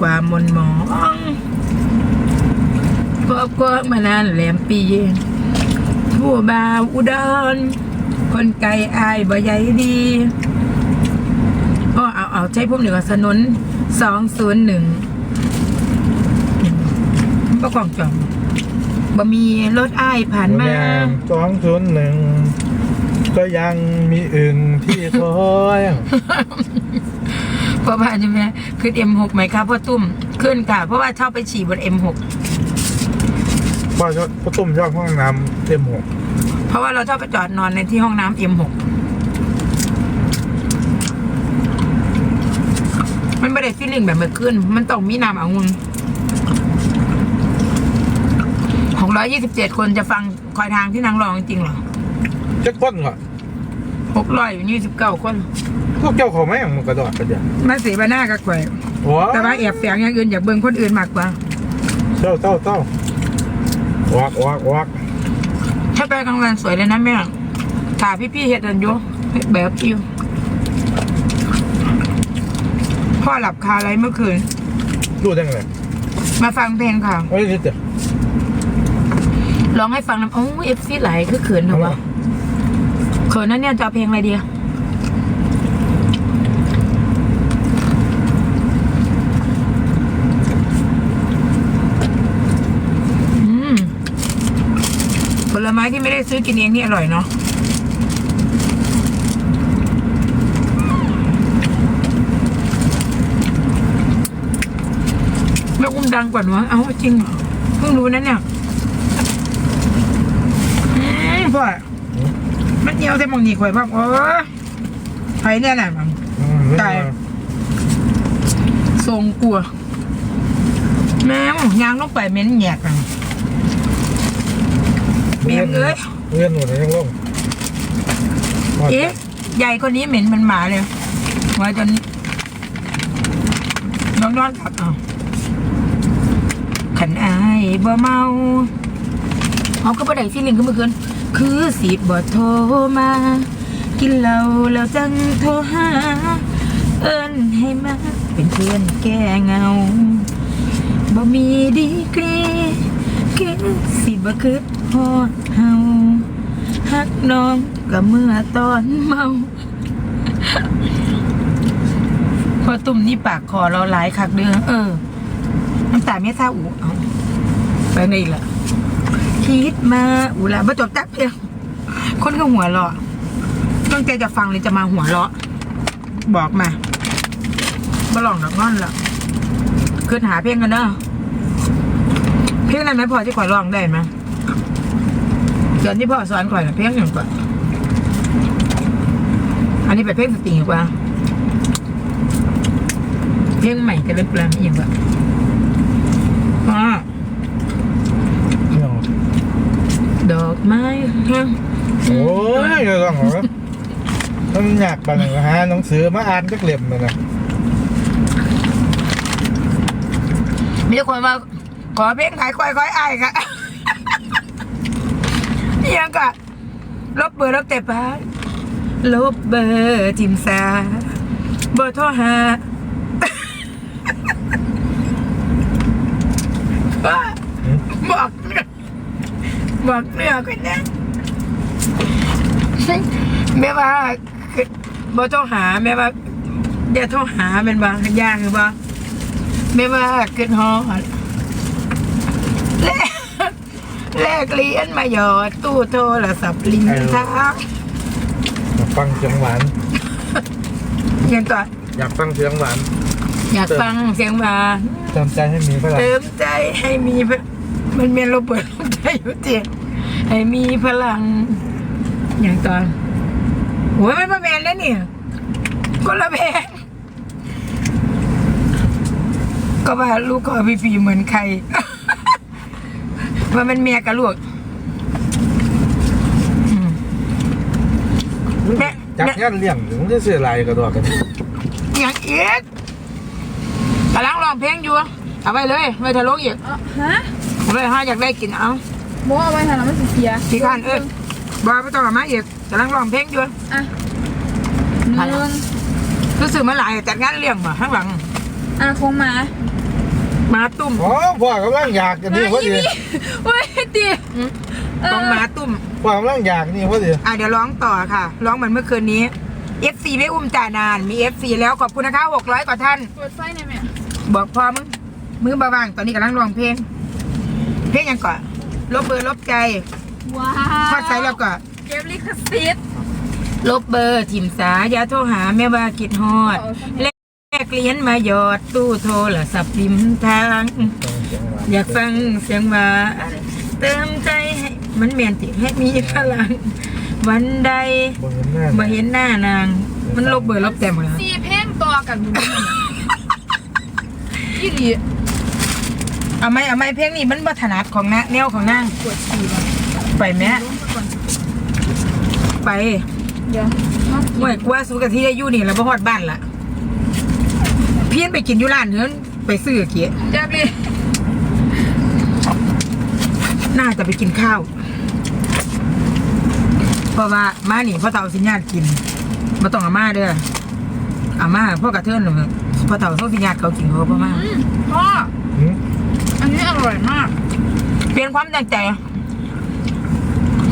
ความมนหมองครอบครัวมานานแหลมปีผู้บ่าวอุดร คนไกลอายบ่ใหญ่ดีอ้อเอาเอาใช้พวกหนึ่งสนุนสองศูนย์หนึ่งประกองจองบ่มีรถอ้ายผ่านมาสองศูนย์หนึ่งก็ยังมีอื่นที่คอย เพราะว่าใช่ไหมขึ้น M6 ไหมครับพ่อตุ้มขึ้นค่ะ เพราะว่าชอบไปฉี่บน M6 พ่อชอบพ่อตุ้มชอบห้องน้ำเต็มหกเพราะว่าเราชอบไปจอดนอนในที่ห้องน้ำ M6 มันไม่ได้ฟีลลิ่งแบบเมื่อคืนมันต้องมีน้ำองุ่นของร้อยยี่สิบเจ็ดคนจะฟังคอยทางที่นางรองจริงเหรอจะก้นเหรอ หกร้อยยี่สิบเก้าคนพวกเจ้าเขาไม่อย่างมันกระโดดกันเดียวมาสีบาหน้ากับข่อย โอ้แต่ว่าแอบแฝงอย่างอื่นอยากเบิ่งคนอื่นมากกว่าเต้าเต้าเต้าวักวักวักถ้าไปกลางวันสวยเลยนะแม่ถ่าพี่ๆเฮ็ดอันอยุเฮ็ดแบบอิวพ่อหลับคาอะไรเมื่อคืนดูได้ไงมาฟังเพลงค่ะโอ้ยนิดเดียวร้องให้ฟังนะโอ้เอฟซีไหลคือเขินเหรอวะเขินนั่นเนี่ยจะเอาเพลงอะไรดีอะอืมผลไม้ที่ไม่ได้ซื้อกินเองนี่อร่อยเนาะแล้วอุ้มดังกว่าหนูวะเอ้าจริงเหรอเพิ่งรู้นะเนี่ยอืมพ่อ เหี่ยวใส่หมองนี่ข่อยบ้างโอ้ไผเนี่ยน่ะมังตายทรงกลัว แม่ยางลงไปเหม็นแหยกอะเมียเอ้ยเลื่อนหมดเลยทั้งลงเอ๊ะใหญ่คนนี้เหม็นมันหมาเลยไว้จนน้องนอนกลับอะขันอายบ่เมาเอาก็บ่ได้ฟีลิ่งขึ้นมื่อคืน คือสีบบ่โทรมา กินเหล้าแล้วจังโทรหา เอิ้นให้มาเป็นเพื่อนแก้เงาบ่มีดีกรีคือสิบ่คืดฮอดเฮาฮักน้องก็เมื่อตอนเมาพอตุ่มนี่ปากคอเราหลายคักเดือเออน้ำตาไม่เศร้าอูเอาไปไหนอีกล่ะ คิดมาอูละมาจบจักเพียงคนก็หัวเราะตั้งใจจะฟังเลยจะมาหัวเราะ บอกมาบ่ลองดอกงอนละขึ้นหาเพลงกันเด้อเพลงนั้นไหมพอที่ข่อยร้องได้ไหมเดี๋ยวที่พ่อสอนข่อยนะเพลงอย่างก่อนอันนี้เป็นเพลงสตริงดีกว่า เพลงใหม่กันเลยเปล่าอย่างก่อนอ่า ด อกไม้แห้งโอ้ยเดี๋ยวต้องเหรอต้องอยากไปหนังหาหนังสือมาอ่านจักเล่มเลยนะมีคนมาขอเพลงขายควายควายไอ้ค่ะยังกะลบเบอร์ลบแต่ป้าลบเบอร์จิมซาเบอร์โทรหาว่าบอกเนื้อ บอกเนื้อกันนะแม่ว่าคือบ่โทรหาแม่ว่าอย่าโทรหาเป็นบางอย่างหรือบ่แม่ว่าเกินฮอดแลกแลกเหรียญมาหยอดตู้โทรศัพท์ลิงทักอยากฟังเสียงหวานยังก่อนอยากฟังเสียงหวาน อยากฟังเสียงมาเติมใจให้มีพลังเติมใจให้มีพมันเมียนเราเปิดลมใจอยู่เตียง ให้มีพลัง อย่างตอนโอ้ยมันมาแมนแล้วเนี่ยคนละเพลงก็ว่าลูกขอพี่ฟีเหมือนใครว่ามันเมียกับลูกอืมแม่จักแม่ยันเลี้ยงถึงจะเสียลายกระโดดกันอย่างอีกกำลังร้องเพลงอยู่ เอาไปเลย ไม่ทะลุอีกเอ่อฮะเอาไปห้าอยากได้กินเอา โมเอาไว้ทางนั้นมันสิเสียขี้ข้านเอ้ยบอยไม่ต้องเอามาอีกกำลังร้องเพลงอยู่อะหนึ่งรู้สึกมาหลายจัดงานเลี้ยงมาข้างหลังอะคงมาหมาตุ่มอ๋อพ่อกำลังอยากอันนี้พอดีเว้ยตีของหมาตุ่มพ่อกำลังอยากนี่พอดีอะเดี๋ยวร้องต่อค่ะ ร้องเหมือนเมื่อคืนนี้ FC ไม่อุ้มจ่านาน มี FC แล้วขอบคุณนะคะ600กว่าท่านเปิดไฟหน่อยแม่บอกพอมึงมือบาวางตอนนี้กำลังร้องเพลง เพลงยังก่อน ลบเบอร์ลบใจว้าทอดไซแล้วก็เก็บลิขสิทธิ์ลบเบอร์ถิ่มสาอย่าโทรหาแม่ว่ากิดฮอดแลกเหรียญมาหยอดตู้โทรศัพท์ริมทาง อยากฟังเสียงหวานเติมใจให้มันเมียนติให้มีพลัง วันใดบนเห็นหน้ามาเห็นหน้านาง มันลบเบอร์ลบแต่หมดแล้วสี่เพลงต่อกันบุญยี่หลี เอาไหมเอาไหมเพลงนี้มันบัถนัดของนะแนวของนางปวดฉี่ว่ะไปแม่ลงไปก่อนไปเดี๋ยวมาห่วยกว่าสู้กับที่ได้อยู่นี่แล้วบ่ฮอดบ้านละเพี้ยนไปกินอยู่ร้านเหินไปซื้อเกียเจ็บเลยน่าจะไปกินข้าว เพราะว่ามานี่พ่อเต่าสิญญาติกินมาต้องอาม่าเด้ออาม่าพ่อกระเทินหนูพ่อเต่าต้องสิญญาติเขากินเขาพ่อมาอืมพ่อหืมอั นนี้อร่อยมากเปลี่ยนความตั้งใจ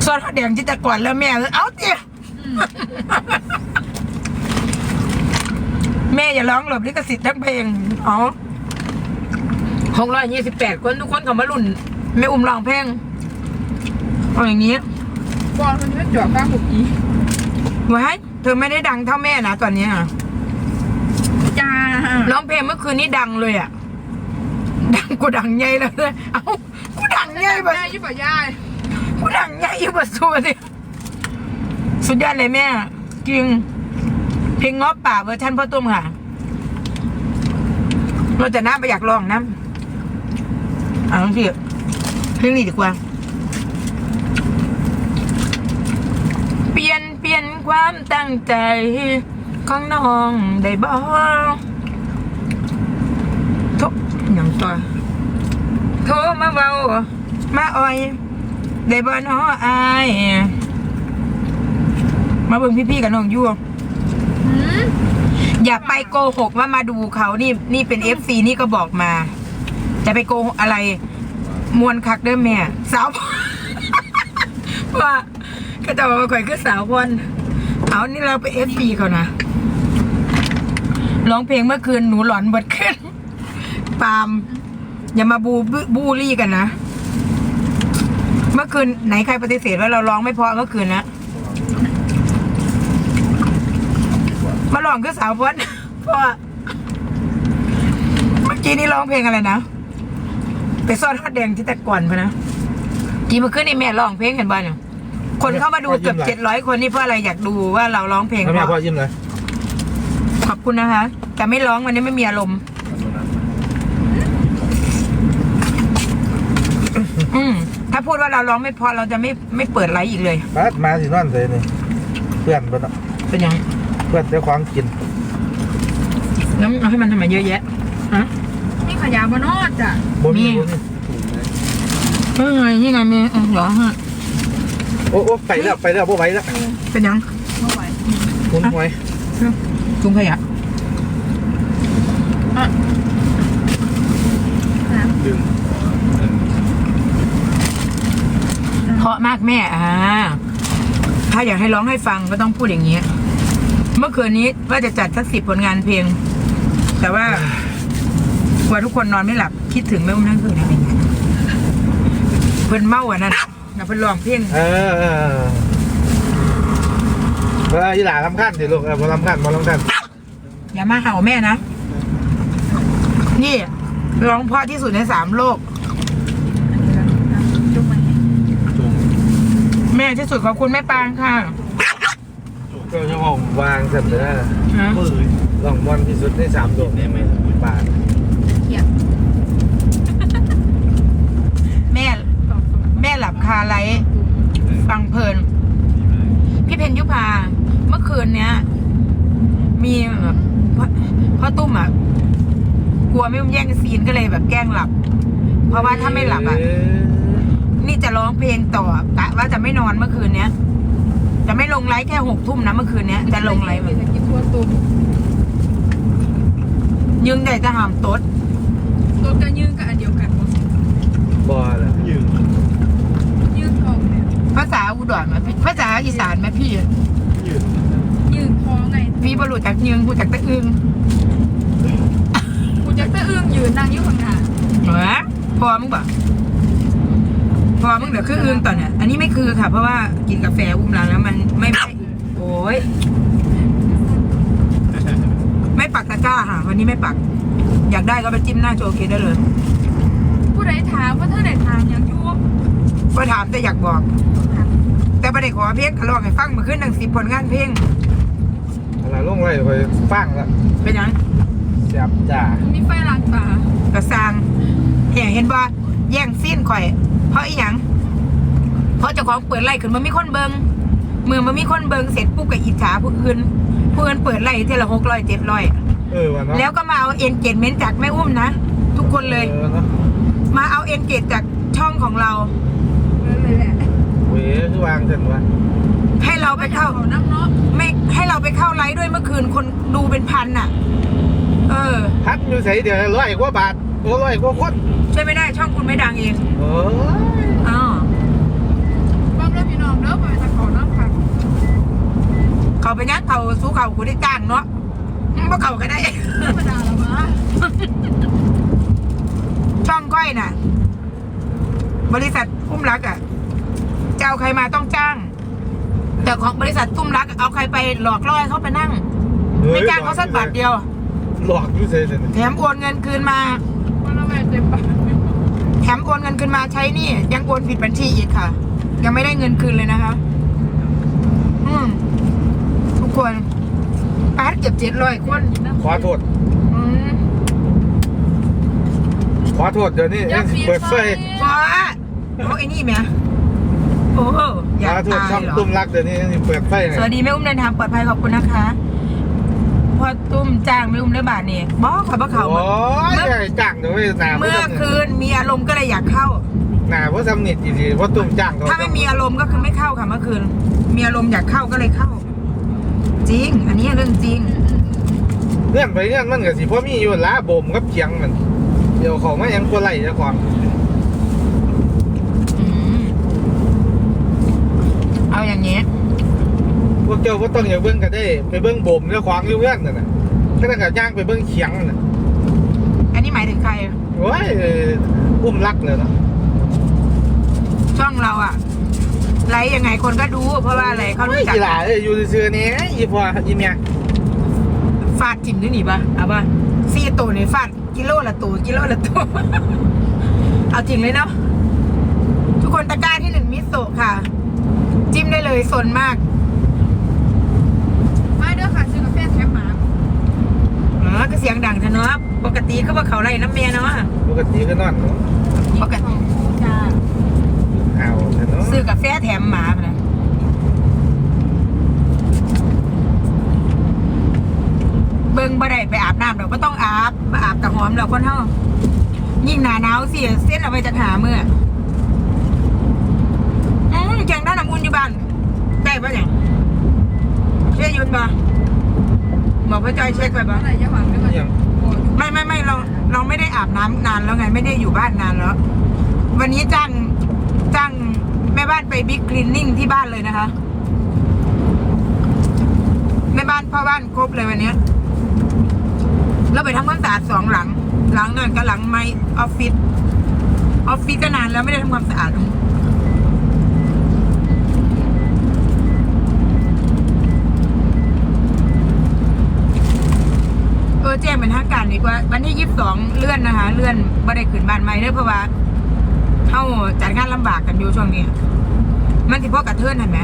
ซอสข้าวแดงจิตรกรแล้วแม่เลยเอาเตี๋ยอืมแม่อย่าร้องหลบลิขสิทธิ์ทั้งเพลงอ๋อหกร้อยยี่สิบแปดคนทุกคนเขามารุ่นแม่อุ้มร้องเพลงเอาอย่างนี้บอลคนนี้ไม่จ่อก้างหุบอีไว้เธอไม่ได้ดังเท่าแม่นะตอนเนี้ยจ้าร้องเพลงเมื่อคืนนี้ดังเลยอะดัง กูดังใหญ่เลยเอ้ากูดังใหญ่ปะแม่ยี่ป่ะยายกูดังใหญ่อยู่ปะสัวดิสุดยอดเลยแม่จริงเพลงง้อป่าเวอร์ชันพ่อตุ้มค่ะเราจะน้าไปอยากลองน้ำเอาสิเพลงนี้ดีกว่า เปลี่ยนเปลี่ยนความตั้งใจของน้องได้บ่โทรหยังตัว โทรมาเบามาอ่อยได้บ่น้ออายมาเบิ่งพี่ๆกับน้องยั่วอืมอย่าไปโกหกว่ามาดูเขานี่ นี่เป็นเอฟซีนี่ก็บอกมา จะไปโกหกอะไร มวนคักเด้อแม่ สาวว่าก็จะบอกว่าข่อยคือสาวคนเอานี่เราไปเอฟซีเขานะร้องเพลงเมื่อคืนหนูหลอนเบิดขึ้น ปาล์ม อย่ามาบูบูลลี่กันนะ เมื่อคืนไหนใครปฏิเสธว่าเราร้องไม่เพราะเมื่อคืนนะมาลองคือสาวพ้นเพราะว่าเมื่อกี้นี่ร้องเพลงอะไรนะไปซ่อนทอดแดงที่แต่ก่อนพะนะกี่เมื่อคืนนี่แม่ร้องเพลงเห็นบ้านเนี่ยคนเข้ามาดูเกือบเจ็ดร้อยคนนี่เพราะอะไรอยากดูว่าเราร้องเพลงแล้วเพแม่ราะพ่อยิ้มเลยขอบคุณนะคะ แต่ไม่ร้องวันนี้ไม่มีอารมณ์ อืมถ้าพูด ว่าเราร้องไม่เพอเราจะไม่ไม่เปิดไลฟ์อีกเลย มามาสินอนเลยนี่เพื่อนบ่เนาะเป็นยังเพื่อนเจ้าของกินแล้วเอาให้มันทำไมเยอะแยะฮะนี่ขยะบนอดจ้ะบ่มีมีบ่มีเฮ้ยนี่ไงมีเออเหรอฮะโอ้โอ้ไปแล้วไปแล้วบ่ไหวแล้วเป็นยังไม่ไหวคุณหวยถุงขยะ ดึง เพราะมาก แม่อ่าถ้าอยากให้ร้องให้ฟังก็ต้องพูดอย่างนี้ เมื่อคืนนี้ว่าจะจัดสักสิบผลงานเพลง แต่ว่ากลัวทุกคนนอนไม่หลับ คิดถึงแม่อุ้มทั้งคืนอะไรอย่างเงี้ยเพิ่นเมาอะนั่นนะเพิ่นร้องเพลงเออเออเออเวลาอีหลาลำคันสิลูกเออบ่ลำคันบ่ลำคันอย่ามาเห่าแม่นะ นี่ร้องเพราะที่สุดในสามโลก จุ่มมัน แม่ที่สุดขอบคุณแม่ปางค่ะก็ยังห้องวางเสร็จเลยนะฮะลองวันที่สุดในสามโลกเนี่ยไหมบาทเขียดแม่แม่หลับคาไลท์ฟังเพลิน พี่เพนยุพาเมื่อคืนเนี้ย มีแบบพ่อพ่อตุ้มอะกลัวไม่อุ้มแย่งซีนก็เลยแบบแกล้งหลับ เพราะว่าถ้าไม่หลับอะ นี่จะร้องเพลงต่อกะว่าจะไม่นอนเมื่อคืนเนี้ย จะไม่ลงไลฟ์แค่หกทุ่มนะเมื่อคืนเนี้ยจะลงไลฟ์จะกินทั่วตุ่มยึงได้จะหามตดตัวกระยืงกับอันเดียวกันบ่บ่ละยืนยืงทองเนี่ยภาษาอุดรไหมพี่ภาษาอีสานไหมพี่ยืนยืงทองไงพี่บรรลุจากยึงกูจากตะอึงกูจะตะอึ้งยืนนั่งอยู่ข้างหน้าเหรอพอมึงบ่ พอมึงเดี๋ยวคืออึงตอนเนี้ยอันนี้ไม่คือค่ะ เพราะว่ากินกาแฟอุ้มร้านแล้วมันไม่ไม่โอ้ยไม่ปักตะกร้าค่ะ วันนี้ไม่ปัก อยากได้ก็ไปจิ้มหน้าโจเคได้เลย ผู้ใดถามว่าเธอไหนทานยังอยู่ก็ถามแต่อยากบอก แต่ประเด็ขอเพลงขอร้องให้ฟังมาขึ้นหนังสิบผลงานเพลงอะไรลงไว้ไปฟังละเป็นหยังเสียบจ่ามีไฟล้างตากระซางเห็นเห็นบ่แย่งซีนข่อย เพราะอีหยังเพราะเจ้าของเปิดไล่ขึ้นมามีคนเบิงเมื่อมันมีคนเบิงเสร็จปุ๊บก็อิจฉาผู้อื่นผู้อื่นเปิดไล่เท่าละหกร้อยเจ็ดร้อยเออวันเนาะแล้วก็มาเอาเอ็นเกจเมนต์จากแม่อุ้มนะทุกคนเลย ออเนาะมาเอาเอ็นเกจจากช่องของเรา นั่นเลยแหละเว้ยคือวางเสร็จวะให้เราไปเข้าน้ำเนาะไม่ให้เราไปเข้าไลฟ์ด้วยเมื่อคืนคนดูเป็นพันน่ะ เออ พัดอยู่ใส่เดี๋ยวร้อยกว่าบาทโอ้ร้อยกว่าคน ช่วยไม่ได้ช่องคุณไม่ดังเองโอ้ยอ๋อบ้างเด้อพี่น้องเด้อไปตะขอน้ำค่ะเขาไปยักเขาสู้เขาคุณได้จ้างเนาะเพราะเขาก็ได้ธรรมดาละวะช่องก้อยน่ะ บริษัทตุ้มรักอะจะเอาใครมาต้องจ้าง แต่ของบริษัทตุ้มรัก เอาใครไปหลอกล่อให้เขาไปนั่ง ไม่จ้างเขาสักบาทเดียว หลอกอยู่ใส่เดี๋ยวนี้แถมโอนเงินคืนมาวันละแม่เจ็บปากแถ มโอนเงินคืนมาใช้หนี่ ยังโอนผิดบัญชีอีกค่ะ ยังไม่ได้เงินคืนเลยนะคะ อืมทุกคนปาร์ตเก็บเจ็ดร้อยคนขอโทษ อืมขอโทษเดี๋ยวนี้อย่าปิดเปิดไฟพอโอ้ไอ้นี่แหม่โอ้อขยากอโทษตายช่องเหรอตุ้มรักเดี๋ยวนี้เปิดไฟไงสวัสดีแม่อุ้มเดินทางปลอดภัยขอบคุณนะคะ พอตุ้มจ้างแม่อุ้มได้บาทนี่บอกขอบอกเขา โอ้ยใหญ่จังเดี๋ยวเว้ยหนาเมื่อคืนมีอารมณ์ก็เลยอยากเข้า หนาเพราะสำนิดดีๆเพราะตุ้มจ้างเขาถ้าไม่มีอารมณ์ก็คือไม่เข้าค่ะเมื่อคืน มีอารมณ์อยากเข้าก็เลยเข้า จริง อันนี้เรื่องจริงเงื่อนไปเงื่อนมันก็สิเพราะมีอยู่ล้าบ่มกับเคียงมัน เดี๋ยวเขามายังคนไหลเจ้าของ อืมเอาอย่างนี้ พ วกเจ้าก็ต้องอย่าเบิ้งก็ได้ไปเบิ้งบ่มเจ้าของอยู่เงื่อนนั่นน่ะก็ต้องกับย่างไปเบิ้งเคียงนั่นน่ะอันนี้หมายถึงใคร โอ้ยอุ้มรักเลยเนาะช่องเราอะไลฟ์ยังไงคนก็ดูเพราะว่าอะไรเขาโอ้รู้ยจักกีฬาเอ้ยอยู่ซื่อๆนี่อีพออีเมียฟาดจิ้มด้วยนี่ปะเอาปะสี่ตัวนี่ฟาดกิโลละตัวกิโลละตัว เอาจริงเลยเนาะทุกคนตะกร้าที่หนึ่งมิโซะค่ะ จิ้มได้เลยสนมาก ไม่เด้อค่ะซื้อกาแฟแถมหมา อ๋อก็เสียงดังเถอะเนาะปกติก็ว่าเขาไล่น้ำเมียเนาะปกติก็นอนเนาะปกติจ้าเอาเถอะเนาะซื้อกาแฟแถมหมาไปเลยเบิ่งบ่ได้ไปอาบน้ำเราก็ต้องอาบมาอาบกับหอมเราคนเท่ายิ่งหนาหนาวเสียเส้นเอาไปจะหาเมื่ออืมแกงด้านน้ำอุ่นอยู่บ้านได้ปะเนี่ยเชื่อยุนปะ บอกพ่อจอยเช็คไปปะอะไรจะหวังด้วยกันยังโอ้ยไม่ไม่ไม่เราเราไม่ได้อาบน้ำนานแล้วไง ไม่ได้อยู่บ้านนานแล้ว วันนี้จ้างจ้างแม่บ้านไปบิ๊กคลีนนิ่งที่บ้านเลยนะคะแม่บ้านพ่อบ้านครบเลยวันเนี้ยแล้วไปทำความสะอาดสองหลัง หลังนั่นกับหลังไม้ออฟฟิศออฟฟิศก็นานแล้วไม่ได้ทำความสะอาด เออ แจ้งเป็นทางการดีกว่าวันที่ยี่สิบสองเลื่อนนะคะ เลื่อนบ่ได้ขึ้นบ้านใหม่เด้อเพราะว่าเข้าจัดงานลำบากกันอยู่ช่วงนี้ มันสิพ่อกระเทือนเห็นไหม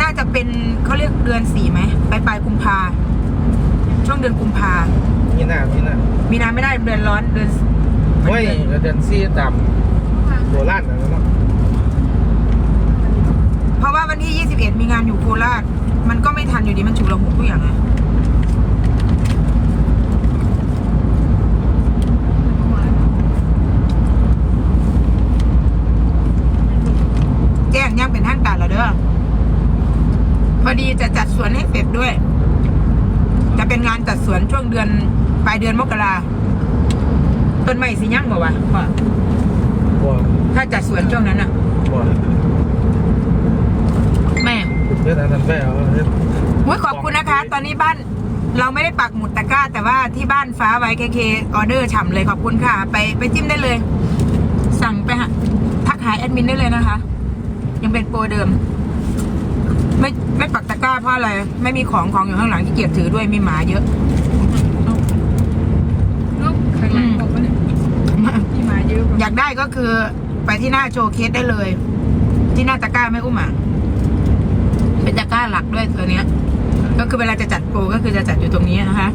น่าจะเป็นเขาเรียกเดือนสี่ไหมปลายปลายกุมภาช่วงเดือนกุมภามีหน้ามีหน้ามีนาไม่ได้เดือนร้อนเดือนโอ้ยเดือนซี่ต่ำโบราณนะเนาะเพราะว่าวันที่ยี่สิบเอ็ดมีงานอยู่โคราชมันก็ไม่ทันอยู่ดีมันฉุกละหุกทุกอย่างไงแจ้งยัง เป็นทางการแล้วเด้อพอดีจะจัดสวนให้เสร็จด้วย จะเป็นงานจัดสวนช่วงเดือนปลายเดือนมกราต้นไม้สิยั่งบ่วะพ่อบ่ถ้าจัดสวนช่วงนั้นอะบ่แม่เฮ็ดอันนั้นไปเอาเฮ็ดอุ้ยขอบคุณนะคะ ตอนนี้บ้านเราไม่ได้ปักหมุดตะกร้า แต่ว่าที่บ้านฟ้าไว้เคเคออเดอร์ฉ่ำเลยขอบคุณค่ะ ไปไปจิ้มได้เลย สั่งไปหาทักหาแอดมินได้เลยนะคะ ยังเป็นโปรเดิม ไม่ไม่ปักตะกร้าเพราะอะไร ไม่มีของของอยู่ข้างหลังที่เกียจถือด้วยมีหมาเยอะลูกข้างหลังบอกว่าเนี่ยพี่มาเยอะกว่าอยากได้ก็คือไปที่หน้าโชว์เคสได้เลย ที่หน้าตะกร้าไม่อุ้มอะเป็นตะกร้าหลักด้วยตัวเนี้ย ก็คือเวลาจะจัดโปรก็คือจะจัดอยู่ตรงนี้นะคะ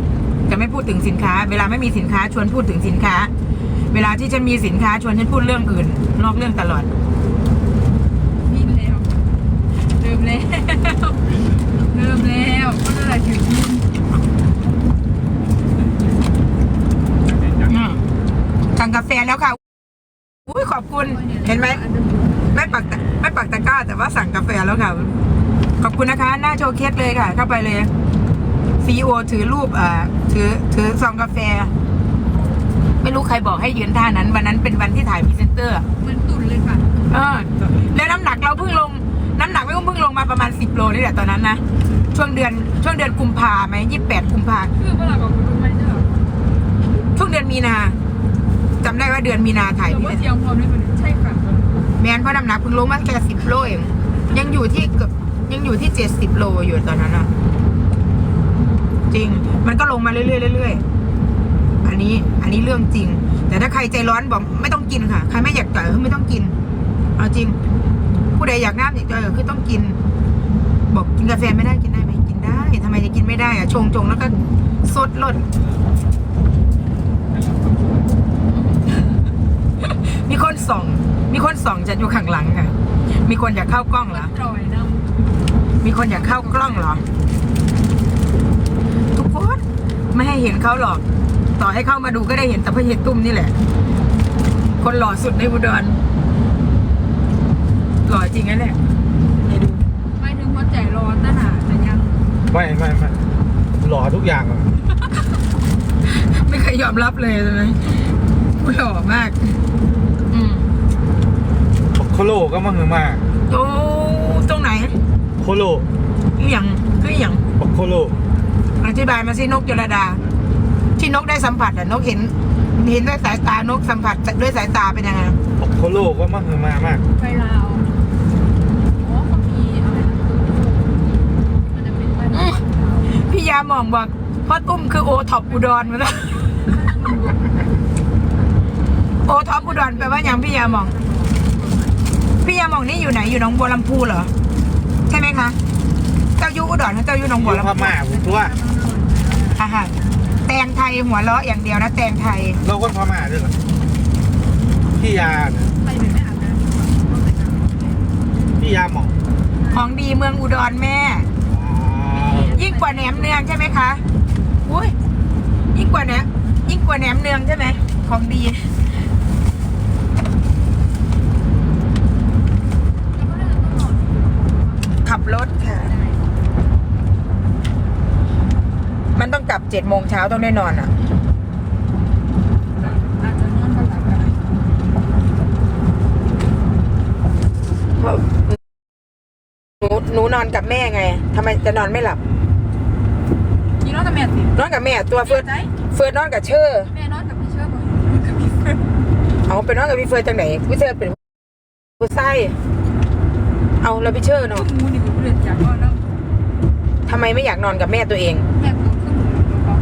จะไม่พูดถึงสินค้า เวลาไม่มีสินค้าชวนพูดถึงสินค้า เวลาที่ฉันมีสินค้าชวนฉันพูดเรื่องอื่น นอกเรื่องตลอด พี่แล้วเริ่ มแล้วเริ่มแล้วก็อะไรถึงอืมสั่งกาแฟแล้วค่ะ อุ้ยขอบคุณ เห็นไหมไม่ปักตะไม่ปักตะกร้า แต่ว่าสั่งกาแฟแล้วค่ะ ขอบคุณนะคะ หน้าโชว์เคสเลยค่ะ เข้าไปเลยซีโอถือรูปอ่าถือถือซองกาแฟ ไม่รู้ใครบอกให้ยืนท่านั้น วันนั้นเป็นวันที่ถ่ายพรีเซนเตอร์เหมือนตุ่นเลยค่ะ เออ แล้วน้ำหนักเราเพิ่งลง น้ำหนักไม่เพิ่งลงมาประมาณสิบโลนี่แหละตอนนั้นนะ ช่วงเดือนช่วงเดือนกุมภาไหมยี่สิบแปดกุมภาคือเวลาบอกคุณรู้ไหมเด้อช่วงเดือนมีนาจำได้ว่าเดือนมีนาถ่ายแต่พรีว่าเซนเตอร์เสียงพร้อมได้เป็นใช่ค่ะแมนเพราะน้ำหนักเพิ่งลงมาแค่สิบโลเองยังอยู่ที่เกือบยังอยู่ที่เจ็ดสิบโลอยู่ตอนนั้นอะจริง มันก็ลงมาเรื่อยๆเรื่อยๆอันนี้อันนี้เรื่องจริง แต่ถ้าใครใจร้อนบอกไม่ต้องกินค่ะ ใครไม่อยากจ่ายก็ไม่ต้องกินเอาจริง ผู้ใดอยากน้ำอยากจ่ายก็คือต้องกิน บอกกินกาแฟไม่ได้กินได้ไหมกินได้ทำไมจะกินไม่ได้อะชงชงแล้วก็สดลดมีคนส่อง มีคนส่องจะอยู่ข้างหลังค่ะ มีคนอยากเข้ากล้องเหรอ มีคนอยากเข้ากล้องเหรอ ทุกคนไม่ให้เห็นเขาหรอก ต่อให้เข้ามาดูก็ได้เห็นแต่พระเห็ดตุ้มนี่แหละ คนหล่อสุดในอุดร หล่อจริงนั่นแหละให้ดูำไม่ถึงหัวใจร้อนตะหนาแต่ยังไม่ไม่ไม่หล่อทุกอย่างอะไม่เคยยอมรับเลยใช่ไหมหล่อมาก อืมโคโลก็มาหือมาโอ้ตรงไหนโคโลอหย่างคืออหย่างบักโคโลอธิบายมาสินกจรดา ที่นกได้สัมผัสอะนกเห็น เห็นด้วยสายตานกสัมผัสด้วยสายตาเป็นยังไงบักโคโลก็มาหือมามาก ไปลาวอ๋อเขามีอะไรนะมันจะเป็นไปลาว พี่ ยาหมองบอกพ่อตุ้มคือโอท็อปอุดรมาแล้วโอท็อปอุดรแปลว่าหยังพี่ยาหมอง พี่ยาหมองนี่อยู่ไหนอยู่หนองบัวลำพูเหรอ ใช่ไหมคะ เจ้าอยู่อุดรหรือเจ้าอยู่หนองอบัวยู่ลำพพูม่าผมตัวอาหารแตงไทยหัวเราะอย่างเดียวนะแตงไทย เราคนพม่าด้วยเหรอพี่ยาเนี่ยไปเป็นแม่อาบน้ำพี่ยาหมองของดีเมืองอุดรแม่ ยิ่งกว่าแหนมเนืองใช่ไหมคะอุ้ยยิ่งกว่าแหนมยิ่งกว่าแหนมเนืองใช่ไหมของดีขับรถค่ะ มันต้องกลับเจ็ดโมงเช้าต้องได้นอนอะอาจจะนอนบนหลังกันหนูหนูนอนกับแม่ไงทำไมจะนอนไม่หลับ นี่นอนกับแม่สินอนกับแม่ตัวเฟิร์สใจเฟิร์สนอนกับเชอร์แม่นอนกับพี่เชื่อบ่กับพี่เชื่อเอาไปนอนกับพี่เฟิร์สจังไหนพี่เชอร์เป็นผู้ไส้เอาแล้วพี่เชอร์เนาะมูนี่เป็นเรื่องจากก่อนแล้วทำไมไม่อยากนอนกับแม่ตัวเองแม่พูดขึ้นแล้วก็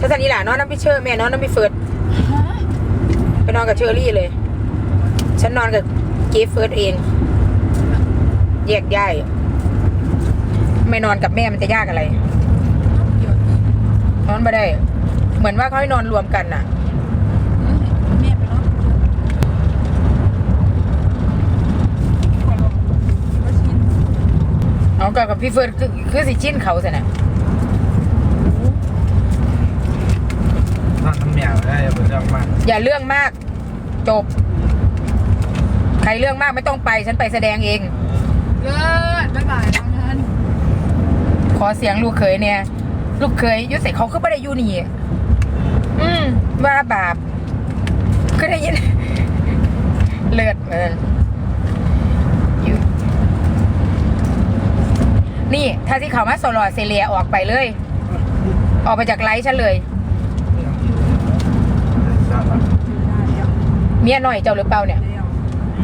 ถ้าสันนี่หลานอนน้ำพี่เชอร์แม่นอนน้ำพี่เฟิร์สฮะไปนอนกับเชอรี่เลย ฉันนอนกับเกฟเฟิร์สเอง แยกย้าย ไม่นอนกับแม่มันจะยากอะไรเดี๋ยวน อนไม่ได้ เหมือนว่าเขาให้นอนรวมกันน่ะแม่ไปนอนกับเชื่อขอลองก็ชินเอากับกับพี่เฟิร์สคือคือสิชิ้นเขาสินะนั่นทำแมวได้อย่าเป็นเรื่องมาก อย่าเรื่องมาก จบ ใครเรื่องมากไม่ต้องไป ฉันไปแสดงเองเลิศบ๊ายบายทำงานขอเสียงลูกเขยเนี่ย ลูกเขยอยุติเขาก็ไม่ได้อยู่นี่ว่าบาปก็ได้ยิน เลือดเอออยู่นี่ ถ้าที่เขามาโซลอเซเลียออกไปเลย ออกไปจากไลฟ์ฉันเลยสาระได้แล้วเมียหน่อยเจ้าหรือเปล่าเนี่ยแล้ว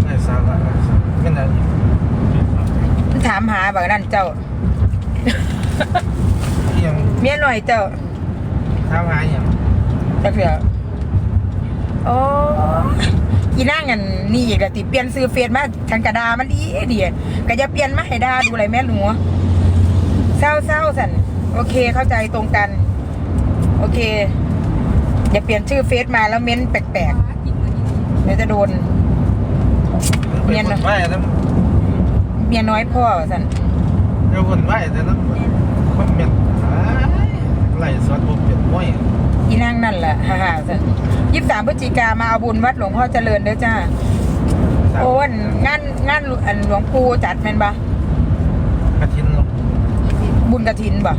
ไม่สาระไม่นานถามหาแบบนั้นเจ้ายัง เมียหน่อยเจ้าท้าหายยังจักเถื่อโอ้อีนั่งกันนี่อีกแล้วติเปลี่ยนซื้อเฟซมาฉันกระดามันดีดีก็จะเปลี่ยนมาให้ดาดูอะไรแม่หนูเศร้าเศร้าสันโอเคเข้าใจตรงกัน โอเค อย่าเปลี่ยนชื่อเฟซมาแล้วเม้นแปลกฟ้ากินเลยดีๆเดี๋ยวจะโดนเป็นคนไหวแล้วเมียน้อยพ่อสันเดี๋ยวคนไหวแต่นั้นคอมเมนต์ ไหลสวดผมเป็นม้อยอีนั่งนั่นแหละฮ่าฮ่าสันยี่สามพฤศจิกามาเอาบุญวัดหลวงพ่อเจริญเด้อจ้าโอ้นงานงานอันหลวงปู่จัดแม่นปะกระทินบุญกระถินปะ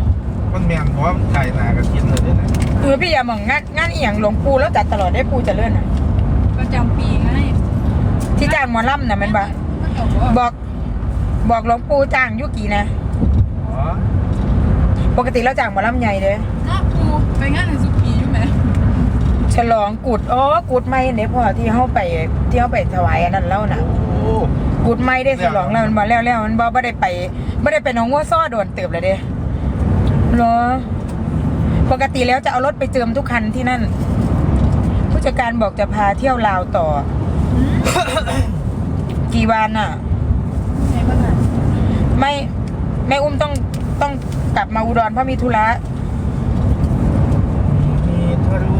มันแมนเพราะว่ามันไก่หนากระทินเลยเนี่ยเออพี่อย่ามองงานงานอีหยังหลวงปู่แล้วจัดตลอดได้ปู่เจริญน่ะประจำปีไงที่จ้างหมอลำน่ะแม่นปะก็จบว่าบอกบอกหลวงปู่จ้างอยุกี่นะอ๋อปกติเราจ้างหมอลำใหญ่เด้อน้าปู ไปงานถึงสุปีอยู่ไหมฉลองกุดอ๋อกุดไม่เนี่ยพ่อที่เฮาไปที่เฮาไปถวายอันนั้นแล้วน่ะ โอ้ กุดไม่ได้ฉลองแล้วมันบ่แล้วแล้วมันบ่บ่ได้ไปบ่ได้ไปหนองวัวซ้อโดนเติบเลยเด้เหรอ ปกติแล้วจะเอารถไปเจิมทุกคันที่นั่น ผู้จัดการบอกจะพาเที่ยวลาวต่อ กี่วันอะไงบ้างอะไม่แม่อุ้มต้องต้องกลับมาอุดรเพราะมีธุระ มีทะลุ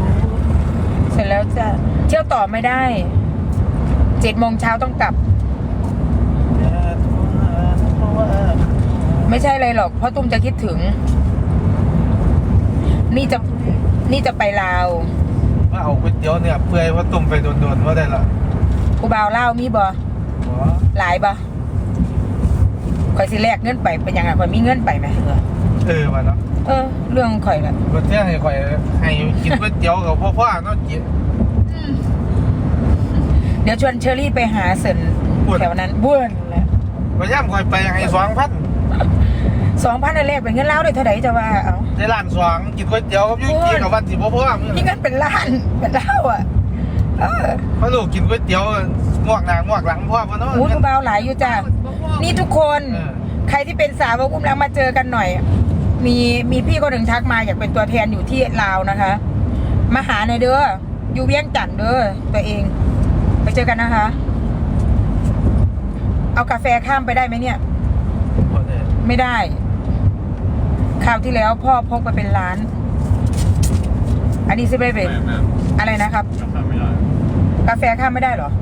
เสร็จแล้วจะเที่ยวต่อไม่ได้เจ็ดโมงเช้าต้องกลับ ไม่ใช่เลยหรอกเพราะตุ้มจะคิดถึง นี่จะนี่จะไปลาวว่าเอาก๋วยเตี๋ยวเนี่ยเปื่อยว่าตุ่มไปโดนๆว่าได้ละกูบ่าวลาวมีบ่อ๋อหลายบ่ข่อยสิแลกเงินไปเป็นยังไงข่อยมีเงินไปไหมเออเออมาเนาะ เออ เรื่องของข่อยละวันเที่ยงให้ข่อยให้กินก๋วยเตี๋ยวกับพ่อๆเนาะกินอืมเดี๋ยวชวนเชอรี่ไปหาเสินบ้วนแถวนั้นบ้วนแหละพยายามข่อยไปให้สองพันสองพันอันแรกเป็นเงินลาวได้เท่าไหร่จะว่าเอาในร้านสองกินก๋วยเตี๋ยวกับยุ่งกินกับวันสิพ่อพ่อมึงนี่กันเป็นล้านเป็นเล่าวอะเออพอลูกกินก๋วยเตี๋ยวงวกหน้างวกหลังพ่อพ่อเนาะหูกูเบาหลายอยู่จ้ะนี่ทุกคนเออใครที่เป็นสาวกอุ้มลังมาเจอกันหน่อย มีมีพี่คนหนึ่งทักมาอยากเป็นตัวแทนอยู่ที่ลาวนะคะ มาหาในอยเด้ออยู่เวียงจันทน์เด้อตัวเอง ไปเจอกันนะคะ เอากาแฟข้ามไปได้ไหมเนี่ยบ่ได้ไม่ได้คราวที่แล้วพ่อพกไปเป็นล้าน อันนี้ซิไม่เป็นแม่แม่อะไรนะครับจำไม่ได้กาแฟข้ามไม่ได้เหรอบ่ได้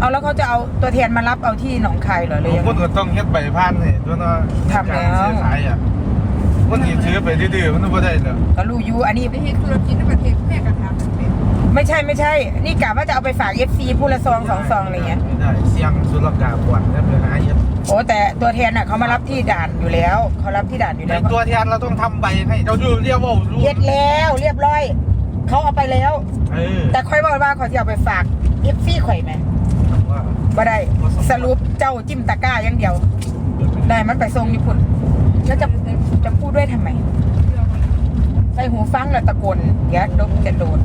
เอาแล้วเขาจะเอาตัวแทนมารับเอาที่หนองคายเหรอเลยยังคนไงก็ต้องเฮ็ดใบพันนี่ตัวเนาะทำแล้ว การซื้อขายอะคนที่ซื้อไปดื้อๆมันบ่ได้เนาะก็รู้อยูอันนี้ ไปเฮ็ดธุรกิจในประเทศแม่กระทำเป็น ไม่ใช่ไม่ใช่ นี่กะว่าจะเอาไปฝากเอฟซีผู้ละซองสองซองอะไรเงี้ย ไม่ได้เสี่ยงสุรกากรแล้วไปหาเฮ็ดโอ้แต่ตัวแทนน่ะเขามารับที่ด่านอยู่แล้วเขารับที่ด่านอยู่ในแล้วตัวแทนเราต้องทำใบให้เจ้าดูเรียกว่ารู้เฮ็ดแล้วเรียบร้อย เขาเอาไปแล้ว เออแต่ค่อยบอกว่าเขาจะเอาไปฝากเอฟซีข่อยไหมว่า บ่ได้ สรุปเจ้าจิ้มตะกร้าอย่างเดียว ได้มันไปทรงญี่ปุ่น แล้วจะจะพูดด้วยทำไม ใส่หูฟังแล้วตะโกนเดี๋ยวโดนจะโดน